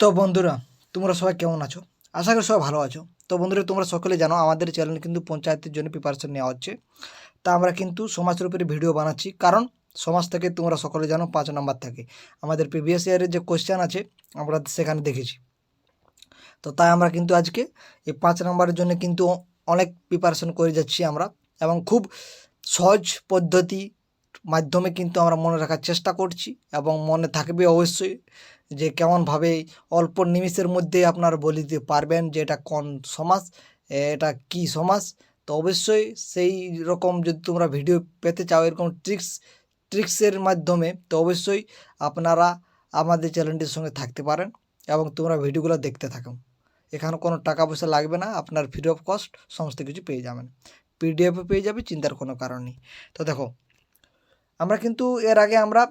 তো বন্ধুরা, তোমরা সবাই কেমন আছো? আশা করি সবাই ভালো আছো। তো বন্ধুরা, তোমরা সকলে জানো, আমাদের চ্যানেল কিন্তু পঞ্চায়েতের জন্য প্রিপারেশন নেওয়া হচ্ছে। তা আমরা কিন্তু সমাজের উপরে ভিডিও বানাচ্ছি, কারণ সমাজ থেকে তোমরা সকলে জানো, পাঁচ নাম্বার থাকে। আমাদের প্রিভিয়াস ইয়ারের যে কোয়েশ্চেন আছে, আমরা সেখানে দেখেছি। তো তাই আমরা কিন্তু আজকে এই পাঁচ নাম্বারের জন্য কিন্তু অনেক প্রিপারেশন করে যাচ্ছি আমরা, এবং খুব সহজ পদ্ধতি মাধ্যমে কিন্তু আমরা মনে রাখার চেষ্টা করছি এবং মনে থাকবে অবশ্যই যে কেমনভাবে অল্প নিমিষের মধ্যে আপনারা বলে দিতে পারবেন যে এটা কোন সমাজ, এটা কি সমাজ। তো অবশ্যই সেই রকম যদি তোমরা ভিডিও পেতে চাও, এরকম ট্রিক্স ট্রিক্সের মাধ্যমে, তো অবশ্যই আপনারা আমাদের চ্যানেলটির সঙ্গে থাকতে পারেন এবং তোমরা ভিডিওগুলো দেখতে থাকো। এখানে কোনো টাকা পয়সা লাগবে না, আপনার ফ্রি অফ কস্ট সমস্ত কিছু পেয়ে যাবেন। পিডিএফে পেয়ে যাবে, চিন্তার কোনো কারণ নেই। তো দেখো আমরা কিন্তু এর আগে আমরা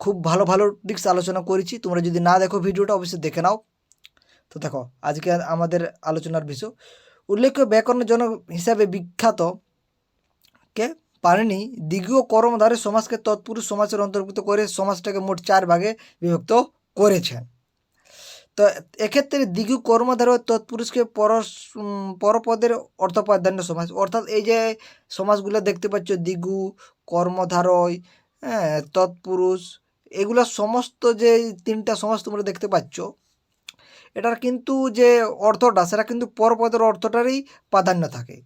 খুব ভালো ভালো ট্রিক্স আলোচনা করেছি। তোমরা যদি না দেখো ভিডিওটা, অবশ্যই দেখে নাও। তো দেখো, আজকে আমাদের আলোচনার বিষয়। উল্লেখ্য ব্যাকরণের জন্য হিসাবে বিখ্যাত কে? পারেনি। দ্বিতীয় কর্মধারে সমাজকে তৎপুরুষ সমাজের অন্তর্ভুক্ত করে সমাজটাকে মোট চার ভাগে বিভক্ত করেছেন তো এক্ষেত্রে দ্বিগু কর্মধার ও তৎপুরুষকে পর পরপদের অর্থপ্রাধান্য সমাজ, অর্থাৎ এই যে সমাজগুলো দেখতে পাচ্ছ দ্বিগু কর্মধারয় হ্যাঁ তৎপুরুষ, এগুলো সমস্ত যে তিনটা সমাজ তোমরা দেখতে পাচ্ছ, এটার কিন্তু যে অর্থটা, সেটা কিন্তু পরপদের অর্থটারই প্রাধান্য থাকে।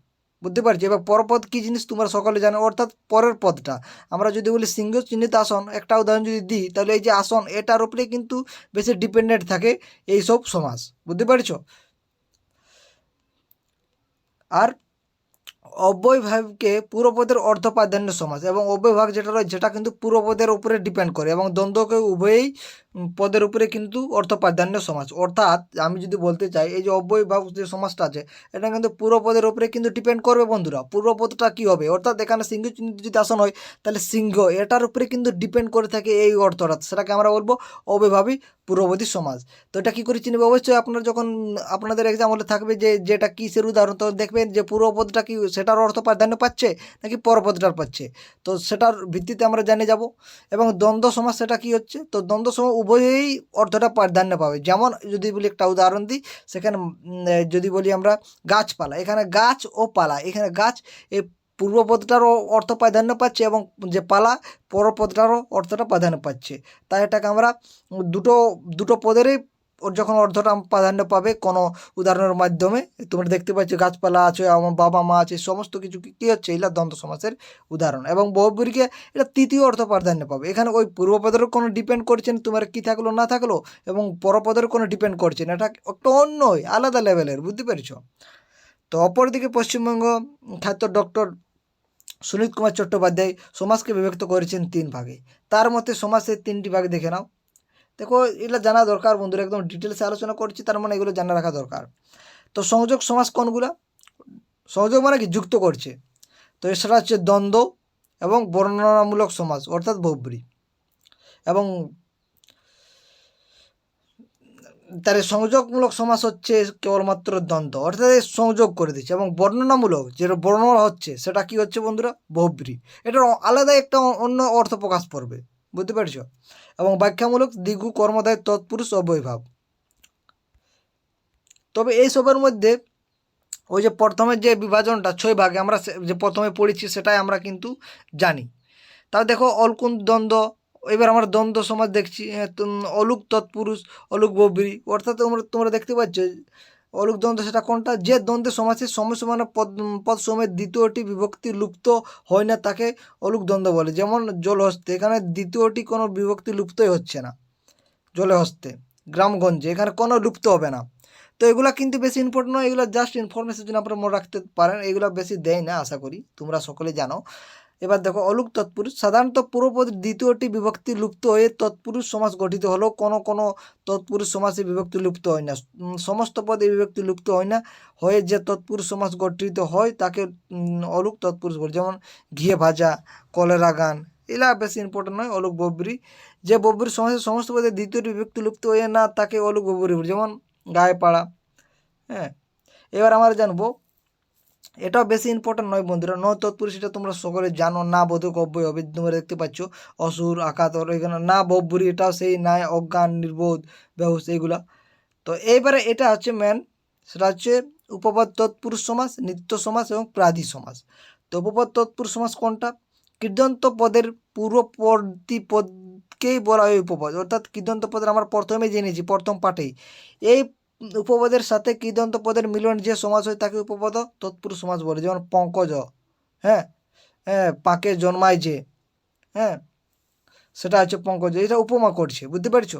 বুঝতে পারছি? এবার পরপদ কী জিনিস তোমরা সকলে জানো? অর্থাৎ পরের পদটা। আমরা যদি বলি সিংহ চিহ্নিত আসন, একটা উদাহরণ যদি দিই, তাহলে এই যে আসন, এটার উপরে কিন্তু বেশি ডিপেন্ডেন্ট থাকে এই সব সমাজ। বুঝতে পারছ? আর অব্যয়ভাবকে পূর্বপদের অর্থ প্রাধান্য সমাজ এবং অব্যয়ভাগ যেটা রয়েছে, যেটা কিন্তু পূর্বপদের উপরে ডিপেন্ড করে এবং দ্বন্দ্বকে উভয়ই পদের উপরে কিন্তু অর্থ প্রাধান্য সমাজ। অর্থাৎ আমি যদি বলতে চাই, এই যে অব্যয়ভাগ যে সমাজটা আছে, এটা কিন্তু পূর্বপদের উপরে কিন্তু ডিপেন্ড করবে বন্ধুরা। পূর্বপদটা কী হবে? অর্থাৎ এখানে সিংহ চিহ্নিত যদি আসন হয়, তাহলে সিংহ এটার উপরে কিন্তু ডিপেন্ড করে থাকে এই অর্থটা সেটাকে আমরা বলব অব্যয়ভাবী পূর্ববর্তী সমাজ। তো এটা কী করে চিনবে অবশ্যই আপনার যখন আপনাদের এক্সাম হলে থাকবে যে, যেটা কিসের উদাহরণ, তো দেখবেন যে পূর্বপদটা কি সেটার অর্থ প্রাধান্য পাচ্ছে নাকি পরপদটার পাচ্ছে? তো সেটার ভিত্তিতে আমরা জেনে যাব। এবং দ্বন্দ্ব সমাজ সেটা কি হচ্ছে? তো দ্বন্দ্ব সমাজ উভয়েই অর্থটা প্রাধান্য পাবে। যেমন যদি বলি একটা উদাহরণ দিই, সেখানে যদি বলি আমরা গাছপালা, এখানে গাছ ও পালা, এখানে গাছ এই পূর্বপদটারও অর্থ প্রাধান্য পাচ্ছে এবং যে পালা পরপদটারও অর্থটা প্রাধান্য পাচ্ছে। তাই এটাকে আমরা দুটো দুটো পদেরই যখন অর্থটা প্রাধান্য পাবে কোনো উদাহরণের মাধ্যমে, তোমরা দেখতে পাচ্ছ গাছপালা আছে, আমার বাবা মা আছে, সমস্ত কিছু কি- হচ্ছে? এগুলা দ্বন্দ্ব সমাসের উদাহরণ। এবং বহুবরীকে এটা তৃতীয় অর্থ প্রাধান্য পাবে। এখানে ওই পূর্বপদেরও কোনো ডিপেন্ড করছেন তোমার কী থাকল, না থাকল, এবং পরপদের কোনো ডিপেন্ড করছে না এটা একটা অন্যই, আলাদা লেভেলের বুঝতে পেরেছ? তো অপরদিকে পশ্চিমবঙ্গ খাদ্য ডক্টর সুনীত কুমার চট্টোপাধ্যায় সমাজকে বিভক্ত করেছেন তিন ভাগে। তার মতে সমাজের তিনটি ভাগে দেখে নাও। দেখো এটা জানা দরকার বন্ধুরা, একদম ডিটেলসে আলোচনা করছি, তার মানে এগুলো জানা রাখা দরকার। তো সংযোগ সমাজ কোনগুলা? সংযোগ মানে কি? যুক্ত করছে। তো এছাড়া হচ্ছে দ্বন্দ্ব এবং বর্ণনামূলক সমাজ, অর্থাৎ বৌবরী এবং তার সংযোগমূলক সমাস হচ্ছে কেবলমাত্র দ্বন্দ্ব, অর্থাৎ সংযোগ করে দিচ্ছে এবং বর্ণনামূলক যেটা বর্ণনা হচ্ছে সেটা কি হচ্ছে বন্ধুরা? বহুব্রী এটার আলাদা একটা অন্য অর্থ প্রকাশ করবে বুঝতে পেরেছ? এবং ব্যাখ্যামূলক দ্বিগু কর্মদায় তৎপুরুষ অবৈভাব। তবে এই সবের মধ্যে ওই যে প্রথমে যে বিভাজনটা ছয় ভাগে আমরা যে প্রথমে পড়েছি সেটাই আমরা কিন্তু জানি। তাও দেখো অলকুন দ্বন্দ্ব এবার আমরা দ্বন্দ্ব সমাজ দেখছি এ, অলুক তৎপুরুষ অলুক ববরি অর্থাৎ তোমরা তোমরা দেখতে পাচ্ছ অলুক দ্বন্দ্ব সেটা কোনটা? যে দ্বন্দ্বের সমাজের সময় সমান পদ পদ সময়ের দ্বিতীয়টি বিভক্তি লুপ্ত হয় না তাকে অলুক দ্বন্দ্ব বলে। যেমন জল হস্তে এখানে দ্বিতীয়টি কোনো বিভক্তি লুপ্তই হচ্ছে না জলে হস্তে গ্রামগঞ্জে এখানে কোনো লুপ্ত হবে না। তো এগুলো কিন্তু বেশি ইম্পর্টেন্ট নয় এগুলো জাস্ট ইনফরমেশনের জন্য আপনারা মনে রাখতে পারেন এগুলো বেশি দেয় না আশা করি তোমরা সকলে জানো। এবার দেখো, অলুক তৎপুরুষ। সাধারণত পূর্বপদ দ্বিতীয়টি বিভক্তি লুপ্ত হয়ে তৎপুরুষ সমাজ গঠিত হলেও কোনো কোনো তৎপুরুষ সমাজে বিভক্তি লুপ্ত হয় না। সমস্ত পদে বিভক্তি লুপ্ত হয় না। হয়ে যে তৎপুরুষ সমাজ গঠিত হয়, তাকে অলুক তৎপুরুষ বলে। যেমন ঘিয়ে ভাজা, কলেরা গান এগুলা বেশি ইম্পর্টেন্ট নয়, অলুক ববরি। যে ববরি সমাজের সমস্ত পদে দ্বিতীয়টি বিভক্তি লুপ্ত হয়ে না, তাকে অলুক ববরি বলে। যেমন গায়ে পাড়া হ্যাঁ। এবার আমরা জানব এটাও বেশি ইম্পর্টেন্ট নয় বন্ধুরা। ন তৎপুরুষ এটা তোমরা সকলে জানো, না বোধক অব্যয় হবে তোমরা দেখতে পাচ্ছ। অসুর আকাতর এখানে না বব্বুরি এটাও সেই নাই অজ্ঞান, নির্বোধ বেহুশ এইগুলা তো এইবারে এটা হচ্ছে মেন সেটা হচ্ছে উপপদ তৎপুরুষ সমাস, নিত্য সমাস এবং প্রাদি সমাস। তো উপপদ তৎপুরুষ সমাস কোনটা? কৃদন্ত পদের পূর্ববর্তী পদকেই বলা হয় উপপদ। অর্থাৎ কৃদন্ত পদের আমরা প্রথমে জেনেছি, প্রথম পাঠেই। এই উপপদের সাথে কৃদন্ত পদের মিলন যে সমাজ হয় তাকে উপপদ তৎপুরুষ সমাজ বলে, যেমন পঙ্কজ হ্যাঁ? হ্যাঁ পাকে জন্মায় যে হ্যাঁ? সেটা হচ্ছে পঙ্কজ, এটা উপমা করছে, বুঝতে পারছ?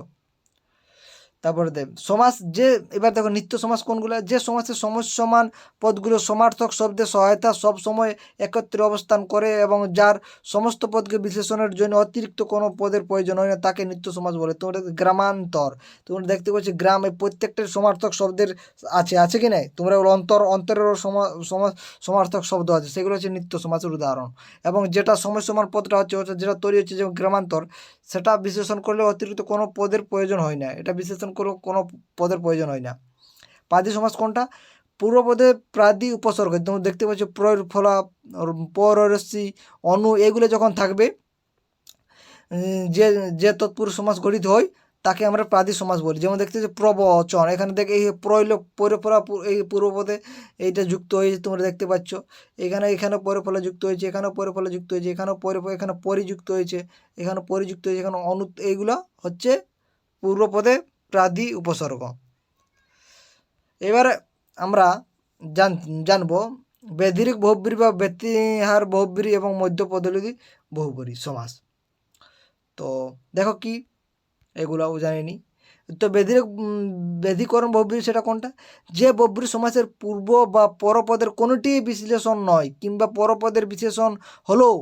তারপরে দেব। সমাস যে, এবার দেখো নিত্য সমাস কোনগুলো? যে সমাসের সমস্যমান পদগুলো সমার্থক শব্দের সহায়তা সব সময় একত্রে অবস্থান করে এবং যার সমস্ত পদকে বিশ্লেষণের জন্য অতিরিক্ত কোনো পদের প্রয়োজন হয় না, তাকে নিত্য সমাস বলে। তোমরা গ্রামান্তর। তোমরা দেখতে পাচ্ছ গ্রাম এই প্রত্যেকটার সমার্থক শব্দের আছে আছে কি নাই? তোমরা অন্তর, অন্তরেরও সমা- সমা- সমার্থক শব্দ আছে। সেগুলো হচ্ছে নিত্য সমাসের উদাহরণ। এবং যেটা সমস্যমান পদটা হচ্ছে যেটা তৈরি হচ্ছে যেমন গ্রামান্তর, সেটা বিশ্লেষণ করলে অতিরিক্ত কোনো পদের প্রয়োজন হয় না। এটা বিশ্লেষণ করে কোনো পদের প্রয়োজন হয় না। প্রাদি সমাস কোনটা? পূর্বপদে প্রাদি উপসর্গ তোমরা দেখতে পাচ্ছ প্রয় ফলা পররসি অনু, এগুলো যখন থাকবে যে যে তৎপুরুষ সমাস গঠিত হয়, তাকে আমরা প্রাদি সমাস বলি। যেমন দেখতে পাচ্ছ প্রবচন, এখানে দেখ এই প্রয়ল, পরে ফলা এই পূর্বপদে এইটা যুক্ত হয়েছে, তোমরা দেখতে পাচ্ছ। এখানে এখানে পরে ফলা যুক্ত হয়েছে এখানেও পরে ফলা যুক্ত হয়েছে এখানেও পরে এখানে পরিযুক্ত হয়েছে, এখানে পরিযুক্ত হয়েছে, এখানে অনু এইগুলো হচ্ছে পূর্বপদে প্রাদি উপসর্গ। এবারে আমরা জান জানব বেধিরিক বহুব্রী বা ব্যতিহার বহুব্রী এবং মধ্যপদলী বহুব্রী সমাস। তো দেখো কি এগুলাও জানিনি। তো উম, বেধিকরণ বহুব্রী সেটা কোনটা? যে বহুব্রী সমাসের পূর্ব বা পরপদের কোনোটি বিশ্লেষণ নয় কিংবা পরপদের বিশেষণ হলেও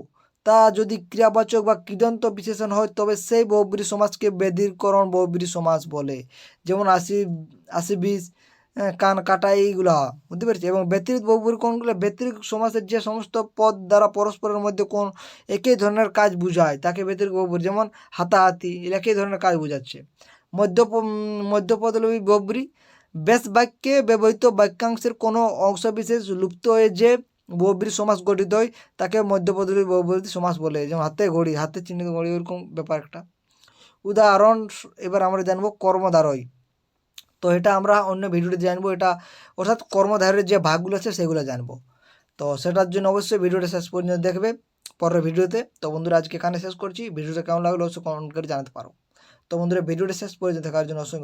তা যদি ক্রিয়াবাচক বা কৃদন্ত বিশেষণ হয়, তবে সেই বহুব্রী সমাজকে বেধিকরণ বহুব্রী সমাজ বলে। যেমন আশি আশি বিশ কান, কাটা এইগুলো, বুঝতে পেরেছি? এবং ব্যতিরিক বহুব্রী কোনগুলো ব্যতিরিক সমাজের যে সমস্ত পদ দ্বারা পরস্পরের মধ্যে কোন একই ধরনের কাজ বোঝায়, তাকে ব্যতিরিক বহুব্রী যেমন হাতাহাতি একই ধরনের কাজ বোঝাচ্ছে। মধ্য মধ্যপদলবী বহুব্রী বেশ বাক্যে ব্যবহৃত বাক্যাংশের কোনো অংশবিশেষ লুপ্ত হয়ে যে বহুব্রী সমাস গঠিত হয়, তাকে মধ্যপদলবী বহুব্রী সমাস বলে। যেমন হাতে ঘড়ি, হাতে চিহ্নিত ঘড়ি এরকম ব্যাপার একটা। উদাহরণ এবার আমরা জানব কর্মধারয় তো এটা আমরা অন্য ভিডিওতে জানব, এটা অর্থাৎ কর্মধারের যে ভাগগুলো আছে সেগুলো জানব। তো সেটার জন্য অবশ্যই ভিডিওটা শেষ পর্যন্ত দেখবে পরের ভিডিওতে তো। বন্ধুরা, আজকে এখানে শেষ করছি। ভিডিওটা কেমন লাগল অবশ্যই কমেন্ট করে জানাতে পারো। তো বন্ধুরা ভিডিওটা শেষ পর্যন্ত দেখার জন্য অসংখ্য